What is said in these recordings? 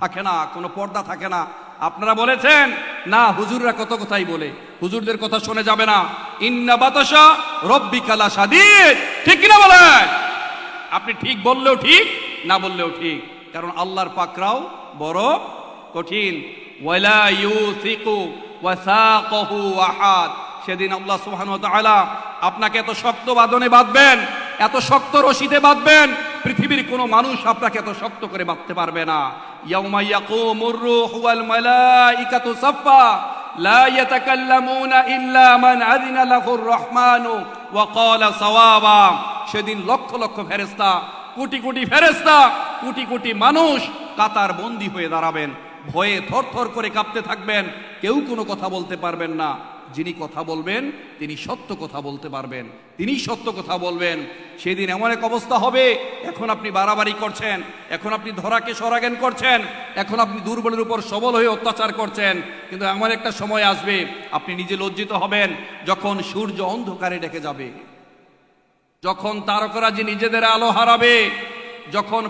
থাকে না, কোনো পর্দা থাকে না। আপনারা বলেছেন, না, হুজুররা কত কথাই বলে। হুজুরদের কথা শুনে যাবে না। ইন্না বাতাসা রব্বি কালা সাদিদ ঠিক কিনা বলেন? আপনি ঠিক বললেও ঠিক, না বললেও ঠিক। কারণ আল্লাহর পাকরাও বড় কঠিন। ওয়ালা ইউসিকু ওয়াসাকাহু আহাদ। সেদিন আল্লাহ সুবহানাহু ওয়া তাআলা আপনাকে এত শক্ত বাঁধনে বাঁধবেন, এত শক্ত রশিদে বাঁধবেন পৃথিবীর কোনো মানুষ আপনাকে এত শক্ত করে বাঁধতে পারবে না। ইয়াউমা ইয়াকুমুর রূহু ওয়াল মালাইকাতু সাফফা, লা লাহুর সাওয়াবা। সেদিন লক্ষ লক্ষ ফেরেশতা, কোটি কোটি ফেরেশতা, কোটি কোটি মানুষ কাতার বন্দী হয়ে দাঁড়াবেন। ভয়ে থরথর করে কাঁপতে থাকবেন। কেউ কোনো কথা বলতে পারবেন না। যিনি কথা বলবেন, তিনি সত্য কথা বলতে পারবেন। তিনি সত্য কথা বলবেন। সেদিন এমন এক অবস্থা হবে, এখন আপনি বাড়াবাড়ি করছেন, এখন আপনি ধরাকে সরাগেন করছেন, এখন আপনি দুর্বলের উপর সবল হয়ে অত্যাচার করছেন। কিন্তু এমন একটা সময় আসবে, আপনি নিজে লজ্জিত হবেন, যখন সূর্য অন্ধকারে ডেকে যাবে। যখন তারকরা যে নিজেদের আলো হারাবে, যখন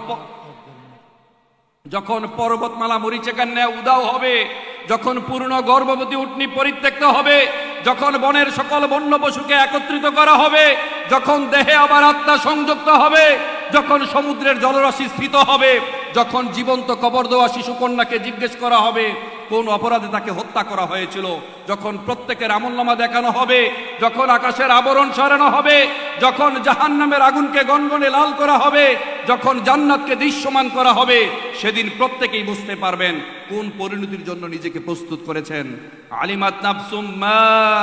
যখন পর্বতমালা মরিচেকার ন্যায় উদাও হবে যখন পূর্ণ গর্ভবতী উটনি পরিত্যক্ত হবে, যখন বনের সকল বন্য পশুকে একত্রিত করা হবে, যখন দেহে আবার আত্মা সংযুক্ত হবে যখন সমুদ্রের জলরাশি স্থিত হবে, যখন জীবন্ত কবর দেওয়া শিশুকন্যাকে জিজ্ঞেস করা হবে, কোন অপরাধে তাকে হত্যা করা হয়েছিল, যখন প্রত্যেকের আমলনামা দেখানো হবে, যখন আকাশের আবরণ সরানো হবে, যখন জাহান্নামের আগুনকে গনগনে লাল করা হবে, যখন জান্নাতকে দৃশ্যমান করা হবে, সেদিন প্রত্যেকেই বুঝতে পারবেন কোন পরিণতির জন্য নিজেকে প্রস্তুত করেছেন। আলিমাত নাফসুম মা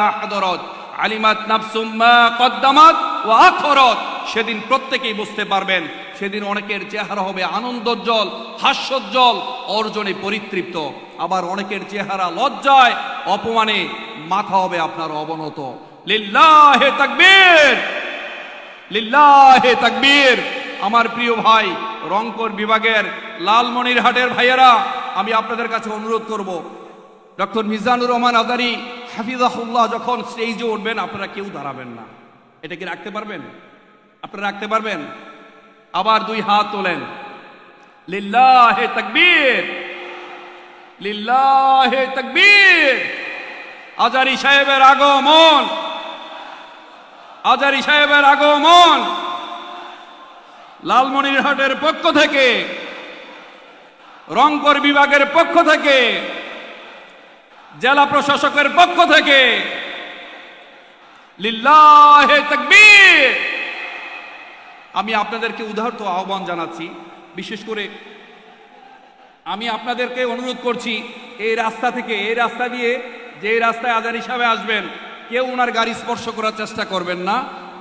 আহদরত, আলিমাত নাফসুম মা কদ্দামাত ও আখরত। সেদিন প্রত্যেকেই বুঝতে পারবেন, সেদিন অনেকের চেহারা হবে আনন্দোজ্জ্বল হাস্যোজ্জ্বল অর্জনে পরিতৃপ্ত। আবার অনেকের চেহারা লজ্জায়, অপমানে মাথা হবে আপনার অবনত। লিল্লাহে তাকবীর! লিল্লাহে তাকবীর! আমার প্রিয় ভাই, রংপুর বিভাগের লালমনিরহাটের ভাইয়েরা, আমি আপনাদের কাছে অনুরোধ করব, ডক্টর মিজানুর রহমান আদারি হাফিজাহুল্লাহ, যখন স্টেজে উঠবেন, আপনারা কেউ দাঁড়াবেন না। এটা কি রাখতে পারবেন? আপনারা রাখতে পারবেন? আবার দুই হাত তোলেন। লিল্লাহে তাকবীর। লিল্লাহে তাকবীর। আজারি সাহেবের আগমন। আজারি সাহেবের আগমন। লালমনিরহাটের পক্ষ থেকে, রংপুর বিভাগের পক্ষ থেকে, জেলা প্রশাসকের পক্ষ থেকে, লিল্লাহে তাকবীর। আমি আপনাদেরকে উদাহরত আহ্বান জানাচ্ছি। বিশেষ করে আমি আপনাদেরকে অনুরোধ করছি, এই রাস্তা থেকে, এই রাস্তা দিয়ে যে রাস্তায় আজার হিসাবে আসবেন, কেউ ওনার গাড়ি স্পর্শ করার চেষ্টা করবেন না,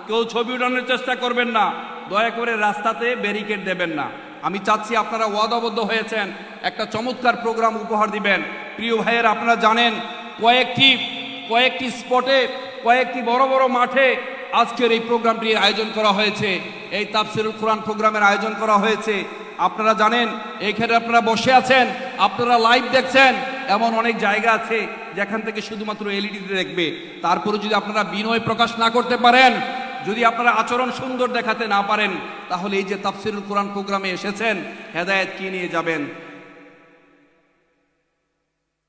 কেউ ছবি উঠানোর চেষ্টা করবেন না, দয়া করে রাস্তাতে ব্যারিকেড দেবেন না। আমি চাচ্ছি আপনারা ওয়াদাবদ্ধ হয়েছেন, একটা চমৎকার প্রোগ্রাম উপহার দিবেন। প্রিয় ভাইয়ের, আপনারা জানেন, কয়েকটি কয়েকটি স্পটে কয়েকটি বড় বড় মাঠে আজকের এই প্রোগ্রামটির আয়োজন করা হয়েছে। এই তাফসিরুল কোরআন প্রোগ্রামের আয়োজন করা হয়েছে। আপনারা জানেন এইখানে আপনারা বসে আছেন, আপনারা লাইভ দেখছেন, এমন অনেক জায়গা আছে যেখান থেকে শুধুমাত্র এলইডিতে দেখবে। তারপরে যদি আপনারা বিনয় প্রকাশ না করতে পারেন, যদি আপনারা আচরণ সুন্দর দেখাতে না পারেন, তাহলে এই যে তাফসিরুল কোরআন প্রোগ্রামে এসেছেন, হেদায়েত কি নিয়ে যাবেন?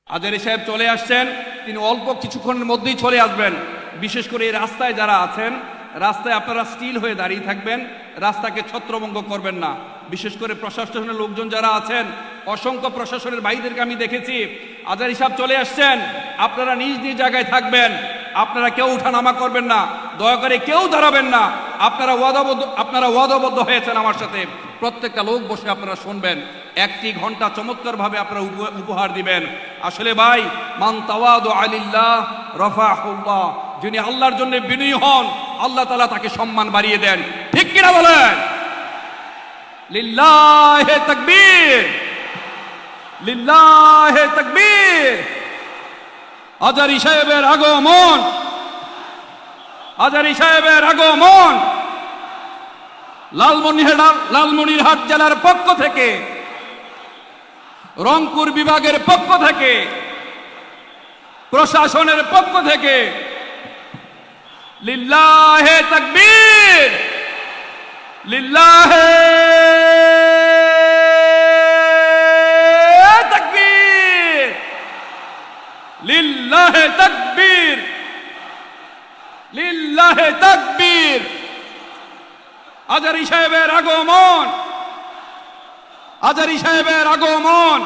আজারি সাহেব চলে আসছেন, তিনি অল্প কিছুক্ষণের মধ্যেই চলে আসবেন। বিশেষ করে এই রাস্তায় যারা আছেন, রাস্তায় আপনারা স্টিল হয়ে দাঁড়িয়ে থাকবেন, রাস্তাকে ছত্রভঙ্গ করবেন না। বিশেষ করে প্রশাসনের লোকজন যারা আছেন, অসংখ্য প্রশাসনের ভাইদেরকে আমি দেখেছি। আজারি হিসাব চলে আসছেন, আপনারা নিজ নিজ জায়গায় থাকবেন, আপনারা কেউ উঠানামা করবেন না, দয়া করে কেউ দাঁড়াবেন না, আপনারা ওয়াদাবদ্ধ আপনারা ওয়াদাবদ্ধ হয়েছেন আমার সাথে। প্রত্যেকটা লোক বসে আপনারা শুনবেন। একটি ঘণ্টা চমৎকার ভাবে আপনারা উপহার দিবেন। আসলে ভাই, মান তাওয়াদু আলিল্লাহ রফাহুল্লাহ, যিনি আল্লাহর জন্য বিনয়ী হন, আল্লাহ তাআলা তাকে সম্মান বাড়িয়ে দেন। ঠিক কিনা বলেন? লিল্লাহে তাকবীর! লিল্লাহে তাকবীর! আজারি সাহেবের আগমন! আজারি সাহেবের আগমন! লালমনিরহাট লালমনিরহাট জেলার পক্ষ থেকে রংপুর বিভাগের পক্ষ থেকে, প্রশাসনের পক্ষ থেকে, লিল্লাহে তকবীর লিল্লাহে তকবীর লিল্লাহে তকবীর লিল্লাহে তকবীর। আজারি সাহেবের আগমন আজারি সাহেবের আগমন।